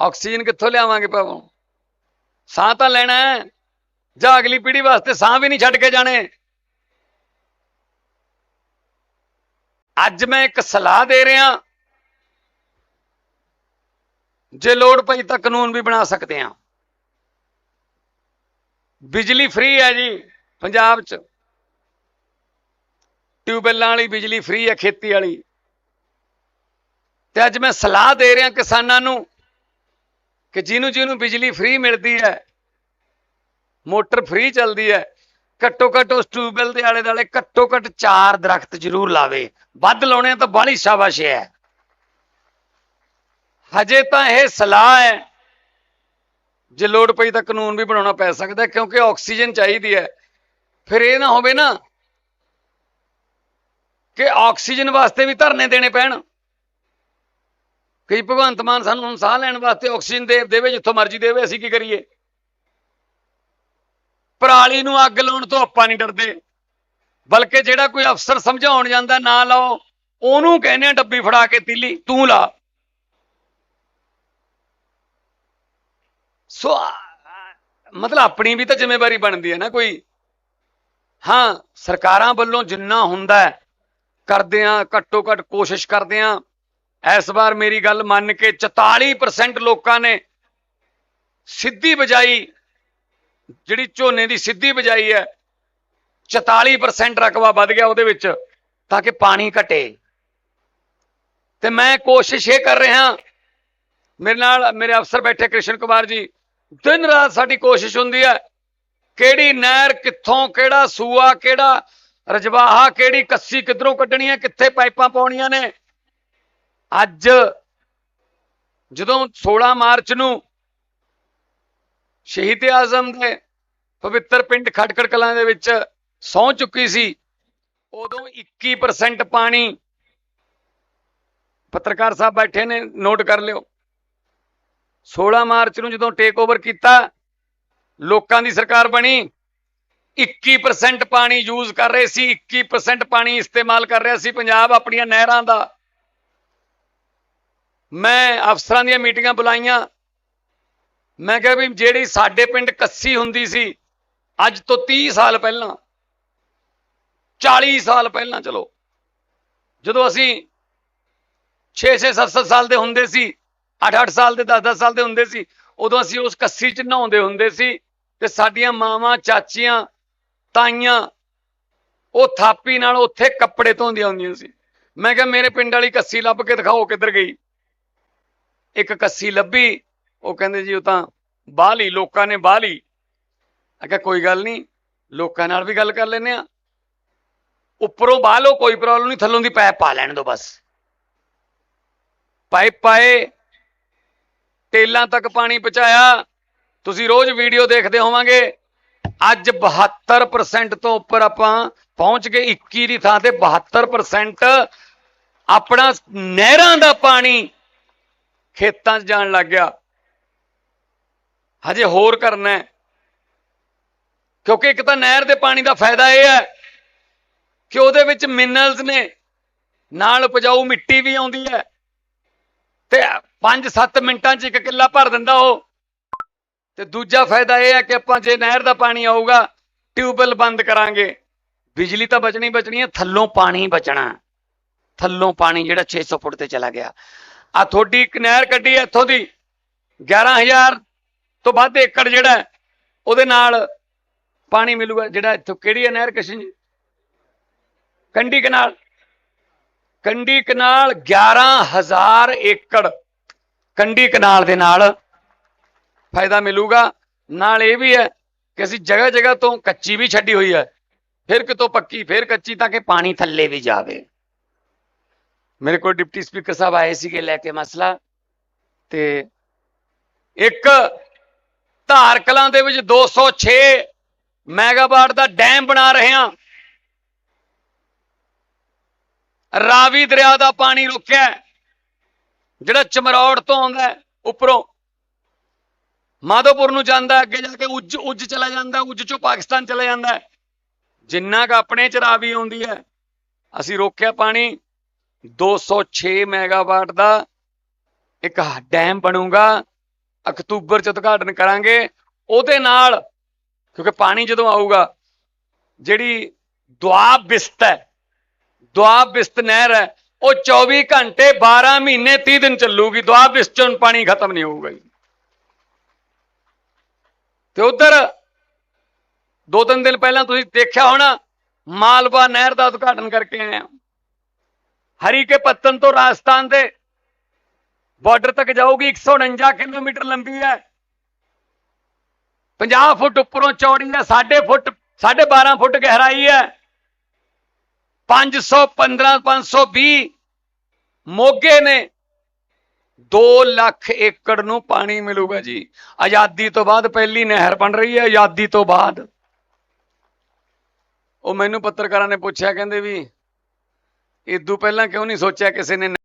Oxygen ਕਿੱਥੋਂ ਲਿਆਵਾਂਗੇ ਪਾਵੋਂ ਸਾਹ ਤਾਂ ਲੈਣਾ ਹੈ। ਜਾਂ ਅਗਲੀ ਪੀੜ੍ਹੀ ਵਾਸਤੇ ਸਾਹ ਵੀ ਨਹੀਂ ਛੱਡ ਕੇ ਜਾਣੇ। ਅੱਜ ਮੈਂ ਇੱਕ ਸਲਾਹ ਦੇ ਰਿਹਾ। ਜੇ ਲੋੜ ਪਈ ਤਾਂ ਕਾਨੂੰਨ ਵੀ ਬਣਾ ਸਕਦੇ ਹਾਂ। ਬਿਜਲੀ ਫ੍ਰੀ ਹੈ ਜੀ ਪੰਜਾਬ 'ਚ। ਟਿਊਬਵੈੱਲਾਂ ਵਾਲੀ ਬਿਜਲੀ ਫ੍ਰੀ ਹੈ, ਖੇਤੀ ਵਾਲੀ। ਤੇ ਅੱਜ ਮੈਂ ਸਲਾਹ ਦੇ ਰਿਹਾ ਕਿਸਾਨਾਂ ਨੂੰ ਕਿ ਜਿਹਨੂੰ ਜਿਹਨੂੰ ਬਿਜਲੀ ਫ੍ਰੀ ਮਿਲਦੀ ਹੈ, ਮੋਟਰ ਫ੍ਰੀ ਚੱਲਦੀ ਹੈ, ਘੱਟੋ ਘੱਟ ਉਸ ਟਿਊਬਵੈੱਲ ਦੇ ਆਲੇ ਦੁਆਲੇ ਘੱਟੋ ਘੱਟ ਚਾਰ ਦਰਖਤ ਜ਼ਰੂਰ ਲਾਵੇ। ਵੱਧ ਲਾਉਣੇ ਤਾਂ ਬਾਹਲੀ ਸ਼ਾਬਾਸ਼ ਹੈ। ਹਜੇ ਤਾਂ ਇਹ ਸਲਾਹ ਹੈ। ਜੇ ਲੋੜ ਪਈ ਤਾਂ ਕਾਨੂੰਨ ਵੀ ਬਣਾਉਣਾ ਪੈ ਸਕਦਾ ਕਿਉਂਕਿ ਆਕਸੀਜਨ ਚਾਹੀਦੀ ਹੈ। ਫਿਰ ਇਹ ਨਾ ਹੋਵੇ ਨਾ ਕਿ ਆਕਸੀਜਨ ਵਾਸਤੇ ਵੀ ਧਰਨੇ ਦੇਣੇ ਪੈਣ। ਕਈ ਭਗਵੰਤ ਮਾਨ ਸਾਨੂੰ ਹੁਣ ਸਾਹ ਲੈਣ ਵਾਸਤੇ ਆਕਸੀਜਨ ਦੇ ਦੇਵੇ, ਜਿੱਥੋਂ ਮਰਜ਼ੀ ਦੇਵੇ, ਅਸੀਂ ਕੀ ਕਰੀਏ? ਪਰਾਲੀ ਨੂੰ ਅੱਗ ਲਾਉਣ ਤੋਂ ਆਪਾਂ ਨਹੀਂ ਡਰਦੇ। ਬਲਕਿ ਜਿਹੜਾ ਕੋਈ ਅਫਸਰ ਸਮਝਾਉਣ ਜਾਂਦਾ, ਨਾ ਲਾਓ, ਉਹਨੂੰ ਕਹਿੰਦੇ ਆ ਡੱਬੀ ਫੜਾ ਕੇ ਤੀਲੀ, ਤੂੰ ਲਾ। ਸੋ ਮਤਲਬ ਆਪਣੀ ਵੀ ਤਾਂ ਜ਼ਿੰਮੇਵਾਰੀ ਬਣਦੀ ਹੈ ਨਾ ਕੋਈ। ਹਾਂ, ਸਰਕਾਰਾਂ ਵੱਲੋਂ ਜਿੰਨਾ ਹੁੰਦਾ ਕਰਦੇ ਆ ਘੱਟੋ ਘੱਟ ਕੋਸ਼ਿਸ਼ ਕਰਦੇ ਆ ਇਸ ਵਾਰ ਮੇਰੀ ਗੱਲ ਮੰਨ ਕੇ 44% ਲੋਕਾਂ ਨੇ ਸਿੱਧੀ ਬਜਾਈ, ਜਿਹੜੀ ਝੋਨੇ ਦੀ ਸਿੱਧੀ ਬਜਾਈ ਹੈ 44% ਰਕਬਾ ਵੱਧ ਗਿਆ ਉਹਦੇ ਵਿੱਚ ਤਾਂ ਕਿ ਪਾਣੀ ਘਟੇ। ਤੇ ਮੈਂ ਕੋਸ਼ਿਸ਼ ਇਹ ਕਰ ਰਿਹਾ, ਮੇਰੇ ਨਾਲ ਮੇਰੇ ਅਫਸਰ ਬੈਠੇ ਕ੍ਰਿਸ਼ਨ ਕੁਮਾਰ ਜੀ, ਦਿਨ ਰਾਤ ਸਾਡੀ ਕੋਸ਼ਿਸ਼ ਹੁੰਦੀ ਹੈ, ਕਿਹੜੀ ਨਹਿਰ ਕਿੱਥੋਂ ਕਿਹੜਾ ਸੂਆ ਕਿਹੜਾ, ਰਜਵਾਹਾ ਕਿਹੜੀ ਕੱਸੀ ਕਿੱਧਰੋਂ ਕੱਢਣੀ ਹੈ, ਕਿੱਥੇ ਪਾਈਪਾਂ ਪਾਉਣੀਆਂ ਨੇ ਅੱਜ ਜਦੋਂ 16 ਮਾਰਚ ਨੂੰ ਸ਼ਹੀਦ ਆਜ਼ਮ ਦੇ ਪਵਿੱਤਰ ਪਿੰਡ ਖਟਕੜ ਕਲਾਂ ਦੇ ਵਿੱਚ ਸੌ ਚੁੱਕੀ ਸੀ, ਉਦੋਂ 21% ਪਾਣੀ ਪੱਤਰਕਾਰ ਸਾਹਿਬ ਬੈਠੇ ਨੇ, ਨੋਟ ਕਰ ਲਿਓ। 16 ਮਾਰਚ ਨੂੰ ਜਦੋਂ ਟੇਕ ਓਵਰ ਕੀਤਾ, ਲੋਕਾਂ ਦੀ ਸਰਕਾਰ ਬਣੀ 21% ਪਾਣੀ ਯੂਜ਼ ਕਰ ਰਹੇ ਸੀ 21% ਪਾਣੀ ਇਸਤੇਮਾਲ ਕਰ ਰਿਹਾ ਸੀ, ਪੰਜਾਬ ਆਪਣੀਆਂ ਨਹਿਰਾਂ ਦਾ ਮੈਂ ਅਫਸਰਾਂ ਦੀਆਂ ਮੀਟਿੰਗਾਂ ਬੁਲਾਈਆਂ। ਮੈਂ ਕਿਹਾ ਵੀ ਜਿਹੜੀ ਸਾਡੇ ਪਿੰਡ ਕੱਸੀ ਹੁੰਦੀ ਸੀ, ਅੱਜ ਤੋਂ 30 ਸਾਲ ਪਹਿਲਾਂ 40 ਸਾਲ ਪਹਿਲਾਂ, ਚਲੋ। ਜਦੋਂ ਅਸੀਂ 6-6 7-7 ਸਾਲ ਦੇ ਹੁੰਦੇ ਸੀ 8-8 ਸਾਲ ਦੇ 10-10 ਸਾਲ ਦੇ ਹੁੰਦੇ ਸੀ, ਉਦੋਂ ਅਸੀਂ ਉਸ ਕੱਸੀ 'ਚ ਨਹਾਉਂਦੇ ਹੁੰਦੇ ਸੀ ਤੇ ਸਾਡੀਆਂ ਮਾਵਾਂ, ਚਾਚੀਆਂ, ਤਾਈਆਂ, ਉਹ ਥਾਪੀ ਨਾਲ ਉੱਥੇ ਕੱਪੜੇ ਧੋਂਦੀਆਂ ਹੁੰਦੀਆਂ ਸੀ। ਮੈਂ ਕਿਹਾ ਮੇਰੇ ਪਿੰਡ ਵਾਲੀ ਕੱਸੀ ਲੱਭ ਕੇ ਦਿਖਾਓ ਕਿੱਧਰ ਗਈ। ਇੱਕ ਕੱਸੀ ਲੱਭੀ, ਉਹ ਕਹਿੰਦੇ ਜੀ ਉਹ ਤਾਂ ਬਾਹ ਲਈ ਲੋਕਾਂ ਨੇ ਬਾਹਲੀ। ਮੈਂ ਕਿਹਾ ਕੋਈ ਗੱਲ ਨਹੀਂ, ਲੋਕਾਂ ਨਾਲ ਵੀ ਗੱਲ ਕਰ ਲੈਨੇ ਆ ਉੱਪਰੋਂ ਬਾਹ ਲਓ, ਕੋਈ ਪ੍ਰੋਬਲਮ ਨਹੀਂ, ਥੱਲੋਂ ਦੀ ਪਾਇਪ ਪਾ ਲੈਣ ਦਿਓ ਬਸ। ਪਾਈਪ ਪਾਏ ਟੇਲਾਂ ਤੱਕ ਪਾਣੀ ਪਹੁੰਚਾਇਆ। ਤੁਸੀਂ ਰੋਜ਼ ਵੀਡੀਓ ਦੇਖਦੇ ਹੋਵਾਂਗੇ, ਅੱਜ 72% ਤੋਂ ਉੱਪਰ ਆਪਾਂ ਪਹੁੰਚ ਗਏ 21 ਦੀ ਥਾਂ ਤੇ 72% ਆਪਣਾ ਨਹਿਰਾਂ ਦਾ ਪਾਣੀ ਖੇਤਾਂ 'ਚ ਜਾਣ ਲੱਗ ਗਿਆ। ਹਜੇ ਹੋਰ ਕਰਨਾ ਹੈ। ਕਿਉਂਕਿ ਇੱਕ ਤਾਂ ਨਹਿਰ ਦੇ ਪਾਣੀ ਦਾ ਫਾਇਦਾ ਇਹ ਹੈ ਕਿ ਉਹਦੇ ਵਿੱਚ ਮਿਨਰਲਸ ਨੇ, ਨਾਲ ਉਪਜਾਊ ਮਿੱਟੀ ਵੀ ਆਉਂਦੀ ਹੈ ਤੇ 5-7 ਮਿੰਟਾਂ 'ਚ ਇੱਕ ਕਿੱਲਾ ਭਰ ਦਿੰਦਾ ਉਹ। ਤੇ ਦੂਜਾ ਫਾਇਦਾ ਇਹ ਹੈ ਕਿ ਆਪਾਂ ਜੇ ਨਹਿਰ ਦਾ ਪਾਣੀ ਆਊਗਾ, ਟਿਊਬਵੈਲ ਬੰਦ ਕਰਾਂਗੇ। ਬਿਜਲੀ ਤਾਂ ਬਚਣੀ ਬਚਣੀ ਹੈ, ਥੱਲੋਂ ਪਾਣੀ ਬਚਣਾ। ਥੱਲੋਂ ਪਾਣੀ ਜਿਹੜਾ 600 ਫੁੱਟ ਤੇ ਚਲਾ ਗਿਆ। ਆ ਤੁਹਾਡੀ ਇੱਕ ਨਹਿਰ ਕੱਢੀ ਹੈ ਇੱਥੋਂ ਦੀ। 11000 ਤੋਂ ਵੱਧ ਏਕੜ ਜਿਹੜਾ ਉਹਦੇ ਨਾਲ ਪਾਣੀ ਮਿਲੂਗਾ, ਜਿਹੜਾ ਇੱਥੋਂ ਕਿਹੜੀ ਹੈ ਨਹਿਰ ਕ੍ਰਿਸ਼ਨ ਜੀ ਕੰਡੀ ਕਨਾਲ। ਕੰਡੀ ਕਨਾਲ 11000 ਏਕੜ ਕੰਡੀ ਕਨਾਲ ਦੇ ਨਾਲ ਫਾਇਦਾ ਮਿਲੂਗਾ। ਨਾਲ ਇਹ ਵੀ ਹੈ ਕਿ ਅਸੀਂ ਜਗ੍ਹਾ ਜਗ੍ਹਾ ਤੋਂ ਕੱਚੀ ਵੀ ਛੱਡੀ ਹੋਈ ਹੈ। ਫਿਰ ਕਿਤੋਂ ਪੱਕੀ, ਫਿਰ ਕੱਚੀ ਤਾਂ ਕਿ ਪਾਣੀ ਥੱਲੇ ਵੀ ਜਾਵੇ। ਮੇਰੇ ਕੋਲ ਡਿਪਟੀ ਸਪੀਕਰ ਸਾਹਿਬ ਆਏ ਸੀਗੇ ਲੈ ਕੇ ਮਸਲਾ ਤੇ ਇੱਕ ਧਾਰ ਕਲਾਂ ਦੇ ਵਿੱਚ 206 ਮੈਗਾਵਾਟ ਦਾ ਡੈਮ ਬਣਾ ਰਹੇ ਹਾਂ। ਰਾਵੀ ਦਰਿਆ ਦਾ ਪਾਣੀ ਰੁਕਿਆ ਜਿਹੜਾ ਚਮਰੌੜ ਤੋਂ ਆਉਂਦਾ ਉੱਪਰੋਂ। ਮਾਧੋਪੁਰ ਨੂੰ ਜਾਂਦਾ ਅੱਗੇ ਜਾ ਕੇ ਉੱਜ ਉੱਜ ਚਲਾ ਜਾਂਦਾ ਉੱਜ ਚੋਂ ਪਾਕਿਸਤਾਨ ਚਲਾ ਜਾਂਦਾ ਜਿੰਨਾ ਕ ਆਪਣੇ ਚ ਰਾਵੀ ਆਉਂਦੀ ਹੈ, ਅਸੀਂ ਰੋਕਿਆ ਪਾਣੀ। 206 ਮੈਗਾਵਾਟ ਦਾ ਇੱਕ ਡੈਮ ਬਣੂਗਾ, ਅਕਤੂਬਰ ਚ ਉਦਘਾਟਨ ਕਰਾਂਗੇ। ਉਹਦੇ ਨਾਲ, ਕਿਉਂਕਿ ਪਾਣੀ ਜਦੋਂ ਆਊਗਾ, ਜਿਹੜੀ ਦੁਆਬ ਬਿਸਤ ਹੈ, ਦੁਆਬ ਬਿਸਤ ਨਹਿਰ ਹੈ, ਉਹ 24 ਘੰਟੇ 12 ਮਹੀਨੇ 30 ਦਿਨ ਚੱਲੂਗੀ। ਦੁਆਬ ਬਿਸਤ ਚੋਂ ਪਾਣੀ ਖਤਮ ਨਹੀਂ ਹੋਊਗਾ ਜੀ। ਤੇ ਉਧਰ, ਦੋ ਤਿੰਨ ਦਿਨ ਪਹਿਲਾਂ ਤੁਸੀਂ ਦੇਖਿਆ ਹੋਣਾ, ਮਾਲਵਾ ਨਹਿਰ ਦਾ ਉਦਘਾਟਨ ਕਰਕੇ ਆਏ ਆ ਹਰੀ ਕੇ ਪੱਤਨ ਤੋਂ ਰਾਜਸਥਾਨ ਦੇ ਬਾਰਡਰ ਤੱਕ ਜਾਊਗੀ 149 ਕਿਲੋਮੀਟਰ ਲੰਬੀ ਹੈ। 50 ਫੁੱਟ ਉੱਪਰੋਂ ਚੌੜੀ ਹੈ 6 ਫੁੱਟ 12.5 ਫੁੱਟ ਗਹਿਰਾਈ ਹੈ। 515 520 ਮੋਗੇ ਨੇ 2 ਲੱਖ ਏਕੜ ਨੂੰ ਪਾਣੀ ਮਿਲੂਗਾ ਜੀ। ਆਜ਼ਾਦੀ ਤੋਂ ਬਾਅਦ ਪਹਿਲੀ ਨਹਿਰ ਬਣ ਰਹੀ ਹੈ, ਆਜ਼ਾਦੀ ਤੋਂ ਬਾਅਦ। ਉਹ ਮੈਨੂੰ ਪੱਤਰਕਾਰਾਂ ਨੇ ਪੁੱਛਿਆ, ਕਹਿੰਦੇ ਵੀ ਇਦੋਂ ਪਹਿਲਾਂ ਕਿਉਂ ਨਹੀਂ ਸੋਚਿਆ ਕਿਸੇ ਨੇ